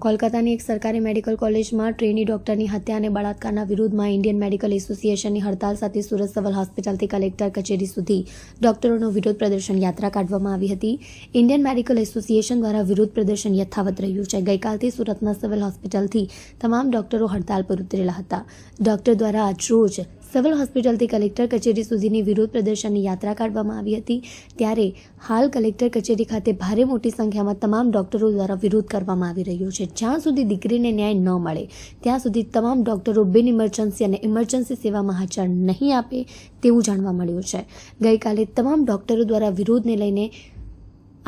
કોલકાતાની એક સરકારી મેડિકલ કોલેજમાં ટ્રેની ડોક્ટરની હત્યા અને બળાત્કારના વિરુદ્ધમાં ઇન્ડિયન મેડિકલ એસોસિએશનની હડતાલ સાથે સુરત સિવિલ હોસ્પિટલથી કલેક્ટર કચેરી સુધી ડોક્ટરોનો વિરોધ પ્રદર્શન યાત્રા કાઢવામાં આવી હતી. ઇન્ડિયન મેડિકલ એસોસિએશન દ્વારા વિરોધ પ્રદર્શન યથાવત રહ્યું છે. ગઈકાલથી સુરતના સિવિલ હોસ્પિટલથી તમામ ડોક્ટરો હડતાલ પર ઉતરેલા હતા. ડોક્ટર દ્વારા આજ રોજ સિવિલ હોસ્પિટલથી કલેક્ટર કચેરી સુધીની વિરોધ પ્રદર્શનની યાત્રા કાઢવામાં આવી હતી. ત્યારે હાલ કલેક્ટર કચેરી ખાતે ભારે મોટી સંખ્યામાં તમામ ડોક્ટરો દ્વારા વિરોધ કરવામાં આવી રહ્યો છે. જ્યાં સુધી દીકરીને ન્યાય ન મળે, ત્યાં સુધી તમામ ડોક્ટરો બિન ઇમરજન્સી અને ઇમરજન્સી સેવામાં હાજર નહીં આપે તેવું જાણવા મળ્યું છે. ગઈકાલે તમામ ડોક્ટરો દ્વારા વિરોધને લઈને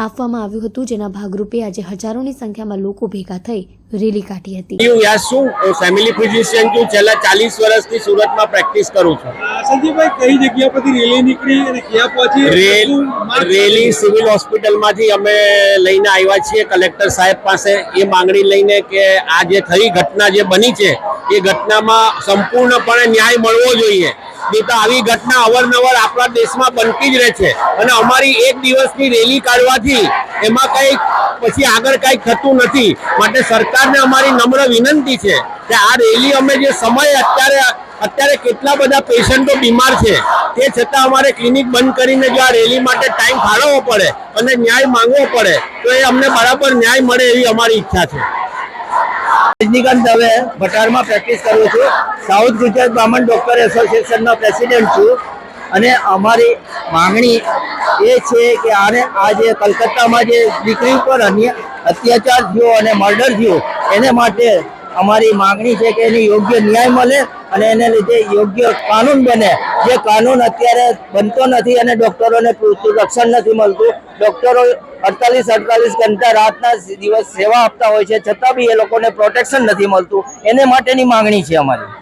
આપવામાં આવ્યું હતું. જેના ભાગરૂપે આજે હજારોની સંખ્યામાં લોકો ભેગા થઈ રેલી કાઢી હતી. યાર શું ફેમિલી ફિઝિશિયન છું. છેલ્લા ચાલીસ વર્ષથી સુરતમાં પ્રેક્ટિસ કરું છું. સંજીવભાઈ કઈ જગ્યા પરથી રેલી નીકળી અને ક્યાં પહોંચી? રેલ રેલી સિવિલ હોસ્પિટલમાંથી અમે લઈને આવ્યા છીએ. કલેક્ટર સાહેબ પાસે એ માંગણી લઈને કે આ જે થઈ ઘટના જે બની છે એ ઘટનામાં સંપૂર્ણપણે ન્યાય મળવો જોઈએ. નહીં તો આવી ઘટના અવારનવાર આપણા દેશમાં બનતી જ રહે છે. અને અમારી એક દિવસની રેલી કાઢવાથી એમાં કંઈક પછી આગળ કંઈક થતું નથી. માટે સરકારને અમારી નમ્ર વિનંતી છે કે આ રેલી અમે જે સમય અત્યારે અત્યારે કેટલા બધા પેશન્ટો બીમાર છે, તે છતાં અમારે ક્લિનિક બંધ કરીને જો આ રેલી માટે ટાઈમ ફાળવવો પડે અને ન્યાય માંગવો પડે, તો એ અમને બરાબર ન્યાય મળે એવી અમારી ઈચ્છા છે. રજનીકાંત દવે ભટારમાં પ્રેક્ટિસ કરું છું. સાઉથ ગુજરાત બ્રાહ્મણ ડોક્ટર એસોસિએશનનો પ્રેસિડેન્ટ છું. અને અમારી માંગણી એ છે કે આને આ જે કલકત્તામાં જે દીકરી ઉપર અત્યાચાર થયો અને મર્ડર થયો એને માટે અમારી માંગણી છે કે એને યોગ્ય ન્યાય મળે અને એને લીધે યોગ્ય કાનૂન બને. જે કાનૂન અત્યારે બનતો નથી અને ડોક્ટરોને પૂરતું રક્ષણ નથી મળતું. ડોક્ટરો અડતાલીસ અડતાલીસ ઘંટા રાતના દિવસ સેવા આપતા હોય છે. છતાં બી એ લોકોને પ્રોટેક્શન નથી મળતું. એને માટેની માંગણી છે અમારી.